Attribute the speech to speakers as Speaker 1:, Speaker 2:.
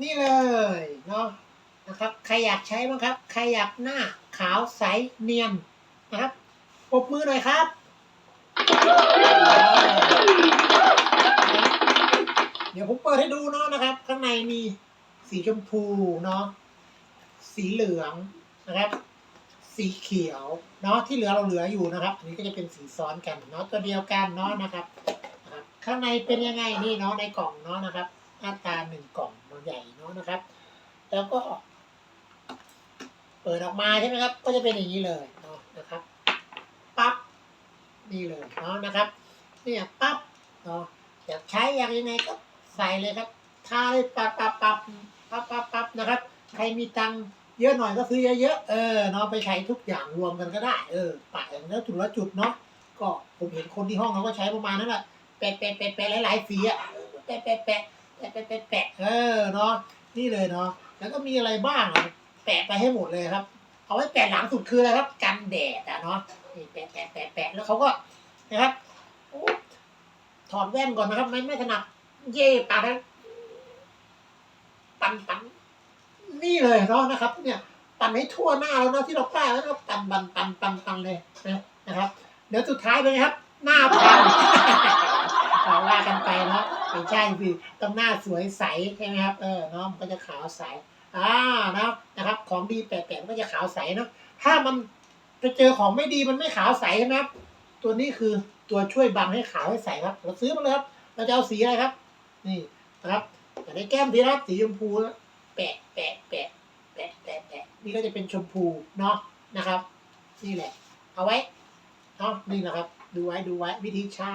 Speaker 1: นี่เลยเนาะนะครับ ใครอยากใช้บ้างครับ ใครอยากหน้าขาวใสเนียนนะครับปบมือหน่อยครับเดี๋ยวผมเปิดให้ดูเนาะนะครับ ข้างในมีสีชมพูเนาะสีเหลืองนะครับ สีเขียวเนาะที่เหลือเราเหลืออยู่นะครับอันนี้ก็จะเป็นสีซ้อนกันเนาะตัวเดียวกันเนาะนะครับ ข้างในเป็นยังไงนี่เนาะในกล่องเนาะนะครับ หน้าตาหนึ่งกล่องใหญ่เนาะนะครับ แล้วก็ เปิดออกมาใช่ไหมครับ ก็จะเป็นอย่างนี้เลยเนาะนะครับปั๊บนี่เลยเนาะนะครับเนี่ยปั๊บเนาะอยากใช้อย่ากยังไงก็ใส่เลยครับทาเลยปั๊บปั๊บปั๊บปั๊บปั๊บปั๊บนะครับ ใครมีตังค์เยอะหน่อยก็ซื้อเยอะๆเออเนาะไปใช้ทุกอย่างรวมกันก็ได้เออปะอย่างแล้วจุดละจุดเนาะก็ผมเห็นคนที่ห้องเขาก็ใช้ประมาณนั้นแหละแปะแปะแปะแปะหลายๆสีอะแปะแปะแปะ แปะแปะแปะแปะเออเนาะนี่เลยเนาะแล้วก็มีอะไรบ้างอะแปะไปให้หมดเลยครับ เอาไว้แปะหลังสุดคืออะไรครับกันแดดอะเนาะนี่แปะแปะแปะแปะแล้วเขาก็นะครับถอดแว่นก่อนนะครับ ไม่ไม่ถนัดเย่ปากนะปันปันนี่เลยเนาะนะครับ เนี่ยปั่นให้ทั่วหน้าแล้วเนาะที่เราป้ายแล้วก็ปั่นปั่นปั่นปั่นปั่นเลยนะนะครับเดี๋ยวสุดท้ายเป็นไงครับ หน้าพังเราว่า กันไปเนาะไม่ใช่สิต้องหน้าสวยใสใช่ไหมครับเออเนาะมันก็จะขาวใสอ่านะนะครับ ของดีแปลกๆมันก็จะขาวใสเนาะถ้ามันไปเจอของไม่ดีมันไม่ขาวใสใช่ไหมครับ ตัวนี้คือตัวช่วยบังให้ขาวให้ใสครับ เราซื้อมาเลยครับเราจะเอาสีอะไรครับ นี่นะครับแต่ในแก้มสีนะครับสีชมพูแปะแปะแปะแปะแปะแปะนี่ก็จะเป็นชมพูเนาะนะครับ นี่แหละ เอาไว้เนาะนี่นะครับ ดูไว้ดูไว้วิธีใช้